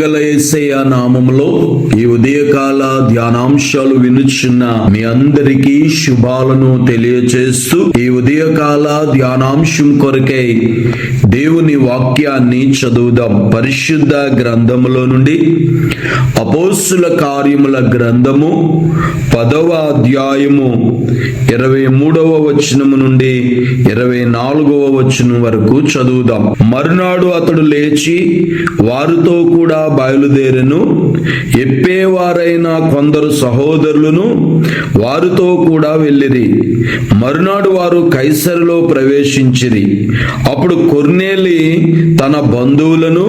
కృపగల యేసయ్య నామములో ఈ ఉదయకాల ధ్యానాంశాలు వినుచున్న మీ అందరికీ శుభాలను తెలియచేస్తూ ఈ ఉదయకాల ధ్యానాంశం కొరకై దేవుని వాక్యాన్ని చదువుదాం. పరిశుద్ధ గ్రంథములో నుండి అపోస్తుల కార్యముల గ్రంథము పదవ అధ్యాయము ఇరవై మూడవ వచనము నుండి ఇరవై నాలుగవ వచనం వరకు చదువుదాం. మరునాడు అతడు లేచి వారితో కూడా బయలుదేరెను. ఎప్పేవారైన కొందరు సహోదరులను వారితో కూడా వెళ్ళిరి. మరునాడు వారు కైసరిలో ప్రవేశించిరి. అప్పుడు కొర్నేలి తన బంధువులను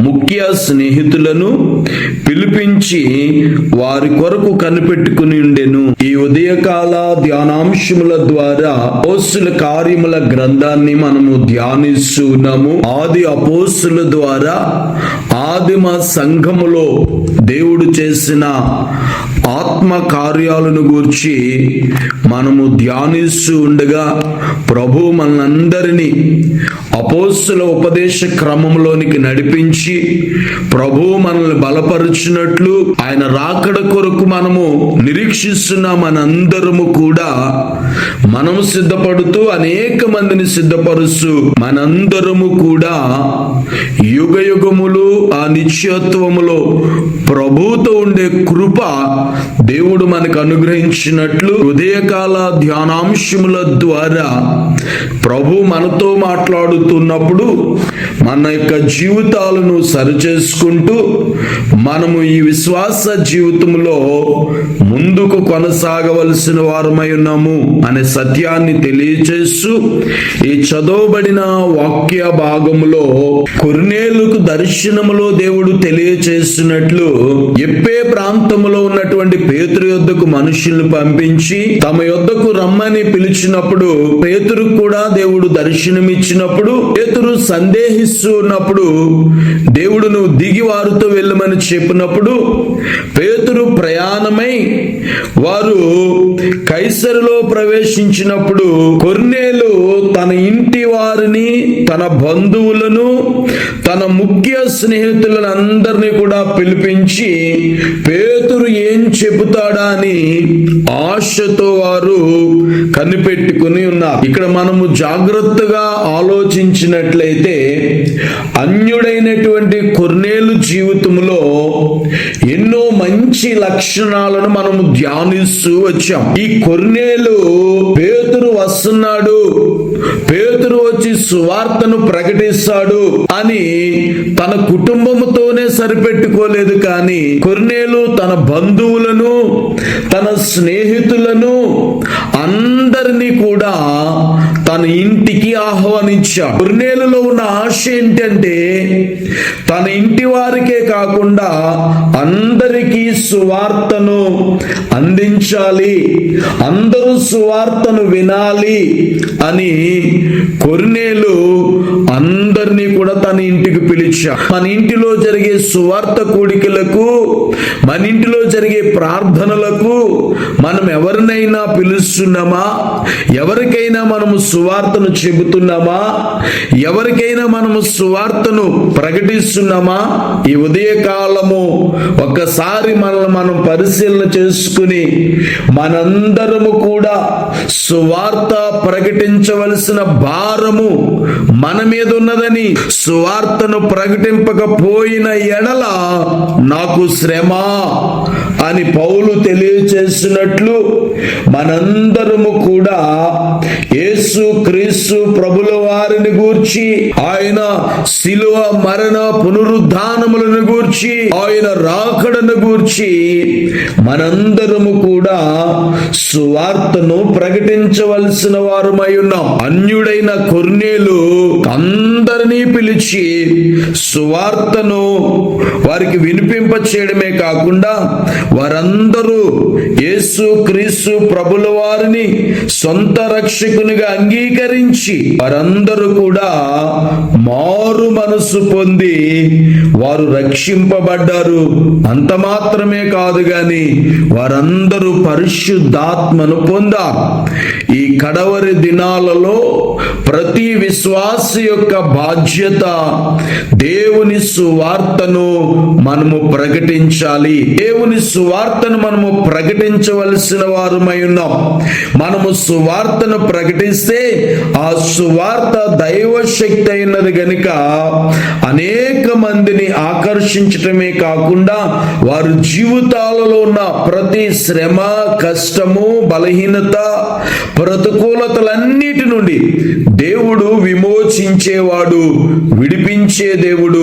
ముఖ్య స్నేహితులను పిలిపించి వారి కొరకు కనిపెట్టుకుని ఉండెను. ఈ ఉదయకాల ధ్యానాంశముల ద్వారా అపోస్తుల కార్యముల గ్రంథాన్ని మనము ధ్యానిస్తున్నాము. ఆది అపోస్తుల ద్వారా ఆదిమ సంఘములో దేవుడు చేసిన ఆత్మ కార్యాలను గూర్చి మనము ధ్యానిస్తూ ఉండగా ప్రభు మనందరినీ అపోస్తుల ఉపదేశ క్రమంలోనికి నడిపించి ప్రభు మనల్ని బలపరుచినట్లు ఆయన రాకడ కొరకు మనము నిరీక్షిస్తున్న మనందరము కూడా మనము సిద్ధపడుతూ అనేక మందిని సిద్ధపరుస్తూ మనందరము కూడా యుగ యుగములు ఆ నిత్యత్వములో ప్రభుతో ఉండే కృప దేవుడు మనకు అనుగ్రహించినట్లు హృదయకాల ధ్యానాంశముల ద్వారా ప్రభు మనతో మాట్లాడుతున్నప్పుడు మన యొక్క జీవితాలను సరిచేసుకుంటూ మనము ఈ విశ్వాస జీవితంలో ముందుకు కొనసాగవలసిన వారమై ఉన్నాము అనే సత్యాన్ని తెలియచేస్తూ ఈ చదవబడిన వాక్య భాగములో కొర్నేలుకు దర్శనములో దేవుడు తెలియచేస్తున్నట్లు ఎప్పే ప్రాంతంలో ఉన్నటువంటి పేతురు యొద్దకు మనుషుల్ని పంపించి తమ యొద్దకు రమ్మని పిలిచినప్పుడు పేతురు కూడా దేవుడు దర్శనమిచ్చినప్పుడు పేతురు సందేహిస్తూ ఉన్నప్పుడు దేవుడు నువ్వు దిగి వారితో వెళ్ళమని చెప్పినప్పుడు పేతురు ప్రయాణమై వారు కైసరులో ప్రవేశించినప్పుడు కొర్నేలు తన ఇంటి వారిని తన బంధువులను తన ముఖ్య స్నేహితులను అందరినీ కూడా పిలిపించి పేతురు ఏం చెబుతాడా అని ఆశతో వారు కనిపెట్టుకుని ఉన్నారు ఇక్కడ మనము జాగ్రత్తగా ఆలోచించినట్లయితే అన్యుడైనటువంటి కొర్నేలు జీవితంలో ఎన్నో మంచి లక్షణాలను మనము ధ్యానిస్తూ వచ్చాం. ఈ కొర్నేలు పేతురు వస్తున్నాడు. సువార్తను ప్రకటిస్తాడు అని తన కుటుంబముతోనే సరిపెట్టుకోలేదు కానీ కొర్నేలు తన బంధువులను తన స్నేహితులను అందరినీ కూడా తన ఇంటికి ఆహ్వానించాడు. కొర్నేలులో ఉన్న ఆశ ఏంటంటే తన ఇంటి వారికే కాకుండా అందరికీ సువార్తను అందించాలి అందరూ సువార్తను వినాలి అని కొర్నేలు అందరినీ కూడా తన ఇంటికి పిలిచా. మన ఇంటిలో జరిగే సువార్త కూడికలకు మన ఇంటిలో జరిగే ప్రార్థనలకు మనం ఎవరినైనా పిలుస్తున్నామా? ఎవరికైనా మనము సువార్తను చెబుతున్నామా? ఎవరికైనా మనము సువార్తను ప్రకటిస్తున్నామా? ఈ ఉదయకాలము ఒక్కసారి మనల్ని మనం పరిశీలన చేసుకుని మనందరము కూడా సువార్త ప్రకటించవలసిన భారము మన మీద ఉన్నదని సువార్తను ప్రకటింపకపోయిన ఎడల నాకు శ్రమ అని పౌలు తెలియచేసినట్లు మనందరము కూడా యేసు క్రీస్తు ప్రభుల వారిని గూర్చి ఆయన శిలువ మరణ పునరుద్ధానములను గూర్చి ఆయన రాకడను గూర్చి మనందరము కూడా సువార్తను ప్రకటించవలసిన వారమై ఉన్నాం. అన్యుడైన కొర్నేలు అందరినీ పిలిచి సువార్తను వారికి వినిపింప చేయడమే కాకుండా వారందరూ యేసు క్రీస్తు ప్రభుల వారిని సొంత రక్షకునిగా అంగీకరించి వారందరూ కూడా మారు మనసు పొంది వారు రక్షింపబడ్డారు. అంత మాత్రమే కాదు గాని వారందరూ పరిశుద్ధాత్మను పొందారు. ఈ కడవరి దినాలలో ప్రతి విశ్వాస యొక్క బాధ్యత దేవుని సువార్తను మనము ప్రకటించాలి. దేవుని సువార్తను మనము ప్రకటించవలసిన వారమై ఉన్నాం. మనము సువార్తను ప్రకటిస్తే ఆ సువార్త దైవ శక్తి అయినది గనుక అనేక మందిని ఆకర్షించటమే కాకుండా వారి జీవితాలలో ఉన్న ప్రతి శ్రమ కష్టము బలహీనత ప్రతికూలతలన్నిటి నుండి దేవుడు విమోచించేవాడు విడిపించే దేవుడు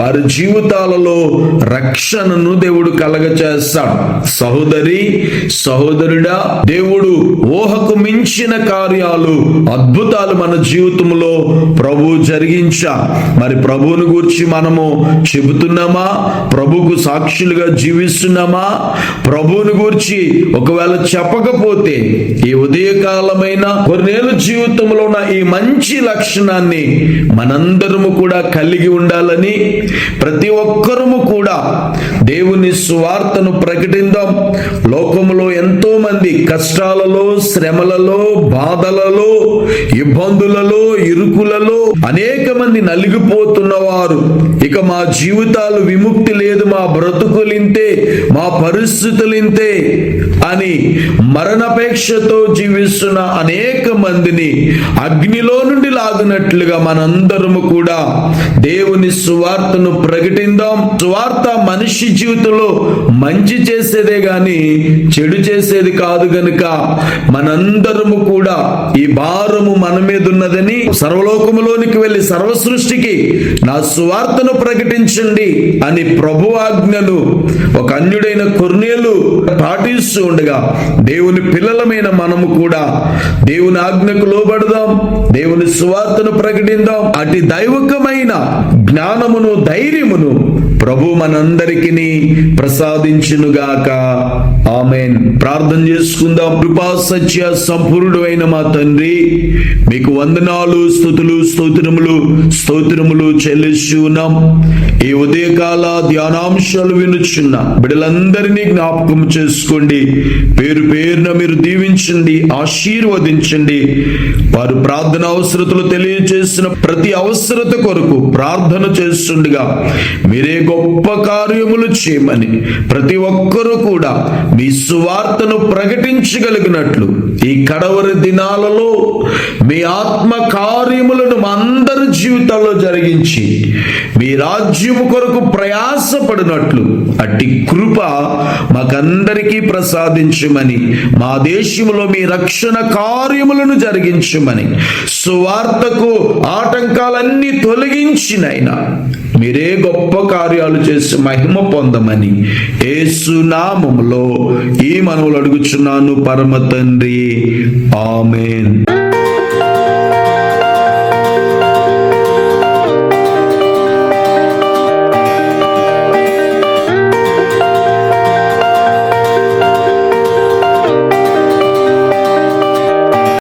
వారి జీవితాలలో రక్షణను దేవుడు కలగచేస్తాడు. సహోదరి సహోదరుడా దేవుడు ఊహకు మించిన కార్యాలు అద్భుతాలు మన జీవితంలో ప్రభు జరిగించా. మరి ప్రభువును గురించి మనము చెబుతున్నామా? ప్రభుకు సాక్షులుగా జీవిస్తున్నామా? ప్రభువును గురించి ఒకవేళ చెప్పకపోతే ఈ ఉదయకాలమైన కొన్నేళ్ళ జీవితంలో ఉన్న ఈ మంచి లక్షణాన్ని మనందరము కూడా కలిగి ఉండాలని ప్రతి ఒక్కరు ఒక్కరము కూడా దేవుని సువార్తను ప్రకటిద్దాం లోకములో ఎంతో మంది కష్టాలలో శ్రమలలో బాధలలో ఇబ్బందులలో ఇరుకులలో అనేక మంది నలిగిపోతున్న వారు ఇక మా జీవితాలు విముక్తి లేదు మా బ్రతుకులింతే మా పరిస్థితులింతే అని మరణపేక్షతో జీవిస్తున్న అనేక మందిని అగ్నిలో నుండి లాగినట్లుగా మనందరము కూడా దేవుని సువార్తను ప్రకటిద్దాం సువార్త మనిషి జీవితంలో మంచి చేసేదే గాని చెడు చేసేది కాదు గనుక మనందరము కూడా ఈ భారము మన మీద ఉన్నదని సర్వలోకములోనికి వెళ్ళి సర్వ సృష్టికి నా సువార్తను ప్రకటించండి అని ప్రభు ఆజ్ఞను ఒక అన్యుడైన కొర్నేలు పాటిస్తూ ఉండగా దేవుని పిల్లలమైన మనము కూడా దేవుని ఆజ్ఞకు లోబడదాం దేవుని సువార్తను ప్రకటిద్దాం. అటు దైవకమైన జ్ఞానమును ధైర్యమును ప్రభు మనందరికీ ప్రసాదించునుగాక. ఆమెన్. ప్రార్థన చేసుకుందాం. కృపా సత్య సంపూర్ణుడు అయిన మా తండ్రి. మీకు వందనాలు స్థుతులు స్తోత్రములు స్తోత్రములు చెల్లిస్తున్నాం ఈ ఉదయకాల ధ్యానాంశాలు వినుచున్న బిడ్డలందరినీ జ్ఞాపకం చేసుకోండి. పేరు పేరున మీరు దీవించండి ఆశీర్వదించండి. వారు ప్రార్థన అవసరతలు తెలియజేసిన ప్రతి అవసరత కొరకు ప్రార్థన చేస్తుండగా మీరే గొప్ప కార్యములు చేయమని ప్రతి ఒక్కరూ కూడా మీ సువార్తను ప్రకటించగలిగినట్లు ఈ కడవరి దినాలలో మీ ఆత్మ కార్యములను మా అందరి జీవితాల్లో జరిగించి మీ రాజ్యము కొరకు ప్రయాసపడినట్లు అట్టి కృప మాకందరికీ ప్రసాదించమని మా దేశంలో మీ రక్షణ కార్యములను జరిగించమని సువార్తకు ఆటంకాలన్నీ తొలగించినైనా మీరే గొప్ప కార్యాలు చేసి మహిమ పొందమని ఏసునామంలో ఈ మనవులు అడుగుచున్నాను పరమ తండ్రి. ఆమెన్.